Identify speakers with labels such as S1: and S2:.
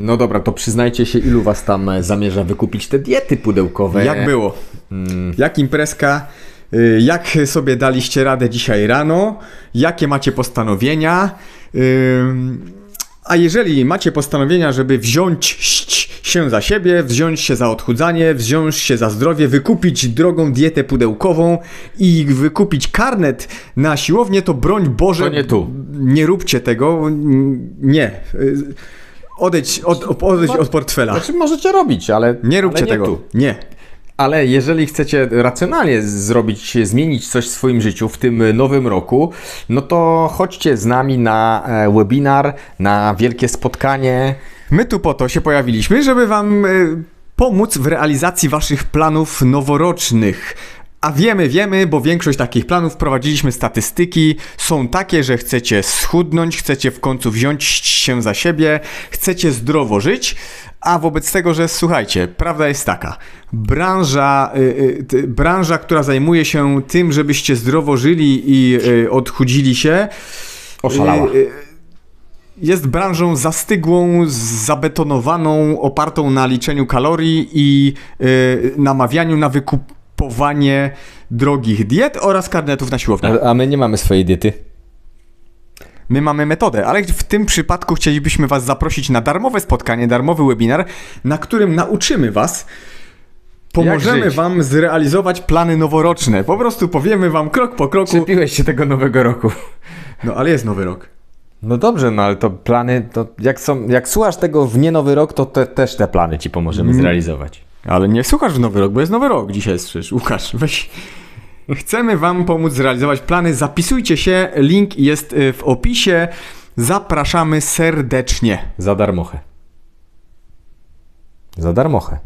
S1: No dobra, to przyznajcie się, ilu was tam e, zamierza wykupić te diety pudełkowe.
S2: Jak było? Jak imprezka? Y, Jak sobie daliście radę dzisiaj rano? Jakie macie postanowienia? A jeżeli macie postanowienia, żeby wziąć się za siebie, wziąć się za odchudzanie, wziąć się za zdrowie, wykupić drogą dietę pudełkową i wykupić karnet na siłownię, to broń Boże,
S1: To nie tu.
S2: nie róbcie tego. Nie. Odejdź od, odejdź od portfela.
S1: Znaczy możecie robić, ale
S2: Nie róbcie
S1: ale
S2: tego.
S1: tu.
S2: Nie.
S1: Ale jeżeli chcecie racjonalnie zrobić, zmienić coś w swoim życiu w tym nowym roku, no to chodźcie z nami na e, webinar, na wielkie spotkanie.
S2: My tu po to się pojawiliśmy, żeby Wam y, pomóc w realizacji Waszych planów noworocznych. A wiemy, wiemy, bo większość takich planów prowadziliśmy statystyki. Są takie, że chcecie schudnąć, chcecie w końcu wziąć się za siebie, chcecie zdrowo żyć. A wobec tego, że słuchajcie, prawda jest taka. Branża, y, y, branża, która zajmuje się tym, żebyście zdrowo żyli i y, odchudzili się,
S1: Oszalała.
S2: y, y, jest branżą zastygłą, zabetonowaną, opartą na liczeniu kalorii i y, namawianiu na wykupowanie drogich diet oraz karnetów na siłownię.
S1: A, a my nie mamy swojej diety.
S2: My mamy metodę, ale w tym przypadku chcielibyśmy Was zaprosić na darmowe spotkanie, darmowy webinar, na którym nauczymy Was. Pomożemy. Wam zrealizować plany noworoczne. Po prostu powiemy Wam krok po kroku.
S1: Przepiłeś się tego nowego roku.
S2: No ale jest nowy rok.
S1: No dobrze, no ale to plany, to jak, są, jak słuchasz tego w nie nowy rok, to te, też te plany ci pomożemy zrealizować.
S2: Ale nie słuchasz w nowy rok, bo jest nowy rok. Dzisiaj przecież. Łukasz, weź. Chcemy Wam pomóc zrealizować plany. Zapisujcie się. Link jest y, w opisie. Zapraszamy serdecznie.
S1: Za darmochę. Za darmochę.